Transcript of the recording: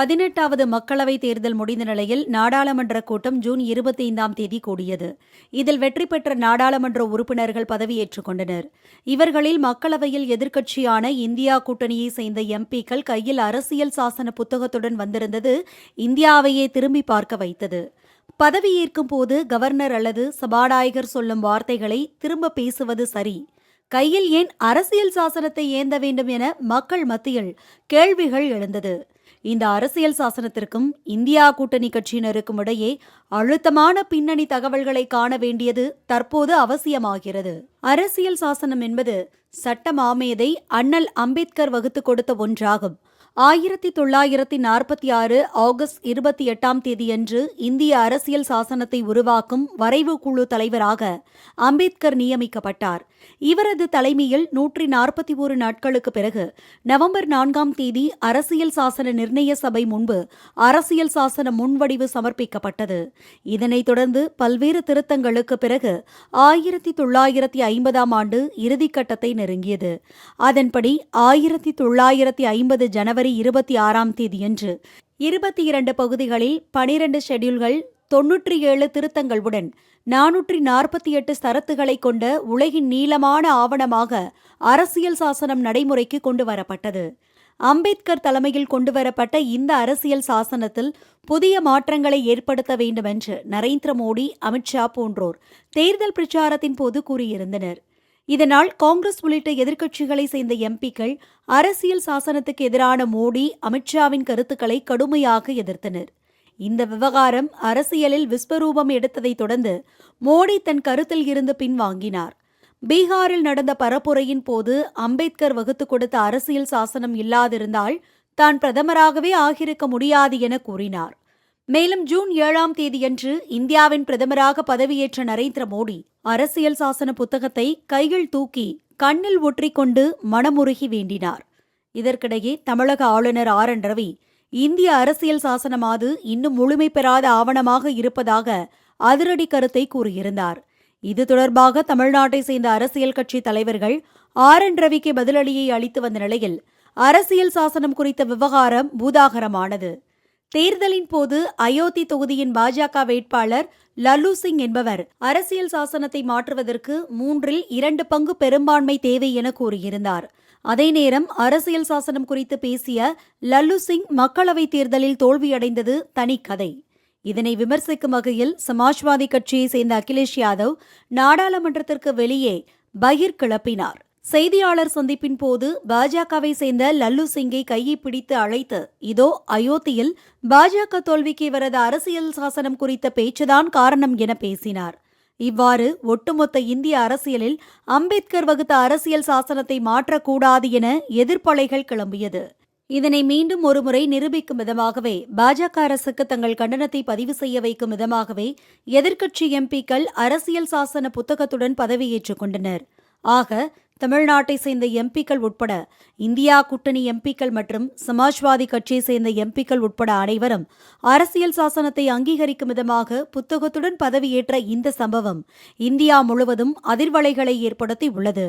பதினெட்டாவது மக்களவைத் தேர்தல் முடிந்த நிலையில் நாடாளுமன்ற கூட்டம் ஜூன் இருபத்தைந்தாம் தேதி கூடியது. இதில் வெற்றி பெற்ற நாடாளுமன்ற உறுப்பினர்கள் பதவியேற்றுக் கொண்டனர். இவர்களில் மக்களவையில் எதிர்க்கட்சியான இந்தியா கூட்டணியை சேர்ந்த எம்பிக்கள் கையில் அரசியல் சாசன புத்தகத்துடன் வந்திருந்தது இந்தியாவையே திரும்பி பார்க்க வைத்தது. பதவியேற்கும் போது கவர்னர் அல்லது சபாநாயகர் சொல்லும் வார்த்தைகளை திரும்ப பேசுவது சரி. கையில் ஏன் அரசியல் சாசனத்தை ஏந்த வேண்டும் என மக்கள் மத்தியில் கேள்விகள் எழுந்தது. இந்த அரசியல் சாசனத்திற்கும் இந்தியா கூட்டணி கட்சியினருக்கும் இடையே அழுத்தமான பின்னணி தகவல்களை காண வேண்டியது தற்போது அவசியமாகிறது. அரசியல் சாசனம் என்பது சட்ட மாமேதை அண்ணல் அம்பேத்கர் வகுத்து கொடுத்த ஒன்றாகும். ஆயிரத்தி தொள்ளாயிரத்தி நாற்பத்தி ஆறு ஆகஸ்ட் இருபத்தி எட்டாம் தேதியன்று இந்திய அரசியல் சாசனத்தை உருவாக்கும் வரைவு குழு தலைவராக அம்பேத்கர் நியமிக்கப்பட்டார். இவரது தலைமையில் நூற்றி நாற்பத்தி ஒரு நாட்களுக்கு பிறகு நவம்பர் நான்காம் தேதி அரசியல் சாசன நிர்ணய சபை முன்பு அரசியல் சாசன முன்வடிவு சமர்ப்பிக்கப்பட்டது. இதனைத் தொடர்ந்து பல்வேறு திருத்தங்களுக்கு பிறகு ஆயிரத்தி தொள்ளாயிரத்தி ஐம்பதாம் ஆண்டு இறுதிக்கட்டத்தை நெருங்கியது. அதன்படி ஆயிரத்தி தொள்ளாயிரத்தி ஐம்பது ஜனவரி இருபத்தி ஆறாம் தேதியன்று. இருபத்தி இரண்டு பகுதிகளில் பனிரண்டு ஷெட்யூல்கள் தொன்னூற்றி ஏழு திருத்தங்களுடன் நானூற்றி நாற்பத்தி எட்டு சரத்துகளை கொண்ட உலகின் நீளமான ஆவணமாக அரசியல் சாசனம் நடைமுறைக்கு கொண்டு வரப்பட்டது அம்பேத்கர் தலைமையில் கொண்டுவரப்பட்ட இந்த அரசியல் சாசனத்தில் புதிய மாற்றங்களை ஏற்படுத்த வேண்டுமென்று நரேந்திர மோடி அமித்ஷா போன்றோர் தேர்தல் பிரச்சாரத்தின் போது கூறியிருந்தனர். இதனால் காங்கிரஸ் உள்ளிட்ட எதிர்க்கட்சிகளை சேர்ந்த எம்பிக்கள் அரசியல் சாசனத்துக்கு எதிரான மோடி அமித்ஷாவின் கருத்துக்களை கடுமையாக எதிர்த்தனர். இந்த விவகாரம் அரசியலில் விஸ்வரூபம் எடுத்ததைத் தொடர்ந்து மோடி தன் கருத்தில் இருந்து பின்வாங்கினார். பீகாரில் நடந்த பரப்புரையின் போது அம்பேத்கர் வகுத்துக் கொடுத்த அரசியல் சாசனம் இல்லாதிருந்தால் தான் பிரதமராகவே ஆகியிருக்க முடியாது என கூறினார். மேலும் ஜூன் ஏழாம் தேதியன்று இந்தியாவின் பிரதமராக பதவியேற்ற நரேந்திர மோடி அரசியல் சாசன புத்தகத்தை கையில் தூக்கி கண்ணில் ஒற்றிக்கொண்டு மனமுருகி வேண்டினார். இதற்கிடையே தமிழக ஆளுநர் ஆர் என் ரவி இந்திய அரசியல் சாசனமாது இன்னும் முழுமை பெறாத ஆவணமாக இருப்பதாக அதிரடி கருத்தை கூறியிருந்தார். இது தொடர்பாக தமிழ்நாட்டை சேர்ந்த அரசியல் கட்சி தலைவர்கள் ஆர் என் ரவிக்கு பதிலடியை அளித்து வந்த நிலையில் அரசியல் சாசனம் குறித்த விவகாரம் பூதாகரமானது. தேர்தலின் போது அயோத்தி தொகுதியின் பாஜக வேட்பாளர் லல்லு சிங் என்பவர் அரசியல் சாசனத்தை மாற்றுவதற்கு மூன்றில் இரண்டு பங்கு பெரும்பான்மை தேவை என கூறியிருந்தார். அதே நேரம் அரசியல் சாசனம் குறித்து பேசிய லல்லு சிங் மக்களவைத் தேர்தலில் தோல்வியடைந்தது தனி கதை. இதனை விமர்சிக்கும் வகையில் சமாஜ்வாதி கட்சியை சேர்ந்த அகிலேஷ் யாதவ் நாடாளுமன்றத்திற்கு வெளியே பகிர் கிளப்பினார் செய்தியாளர் சந்திப்பின் போது பாஜகவை சேர்ந்த லல்லு சிங்கை கையை பிடித்து அழைத்து இதோ அயோத்தியில் பாஜக தோல்விக்கு இவரது அரசியல் சாசனம் குறித்த பேச்சுதான் காரணம் என பேசினார். இவ்வாறு ஒட்டுமொத்த இந்திய அரசியலில் அம்பேத்கர் வகுத்த அரசியல் சாசனத்தை மாற்றக்கூடாது என எதிர்ப்பலைகள் கிளம்பியது. இதனை மீண்டும் ஒருமுறை நிரூபிக்கும் விதமாகவே பாஜக அரசுக்கு தங்கள் கண்டனத்தை பதிவு செய்ய வைக்கும் விதமாகவே எதிர்க்கட்சி எம்பிக்கள் அரசியல் சாசன புத்தகத்துடன் பதவியேற்றுக் கொண்டனர். ஆக தமிழ்நாட்டை சேர்ந்த எம்பிக்கள் உட்பட இந்தியா கூட்டணி எம்பிக்கள் மற்றும் சமாஜ்வாதி கட்சியை சேர்ந்த எம்பிக்கள் உட்பட அனைவரும் அரசியல் சாசனத்தை அங்கீகரிக்கும் விதமாக புத்தகத்துடன் பதவியேற்ற இந்த சம்பவம் இந்தியா முழுவதும் அதிர்வலைகளை ஏற்படுத்தி உள்ளது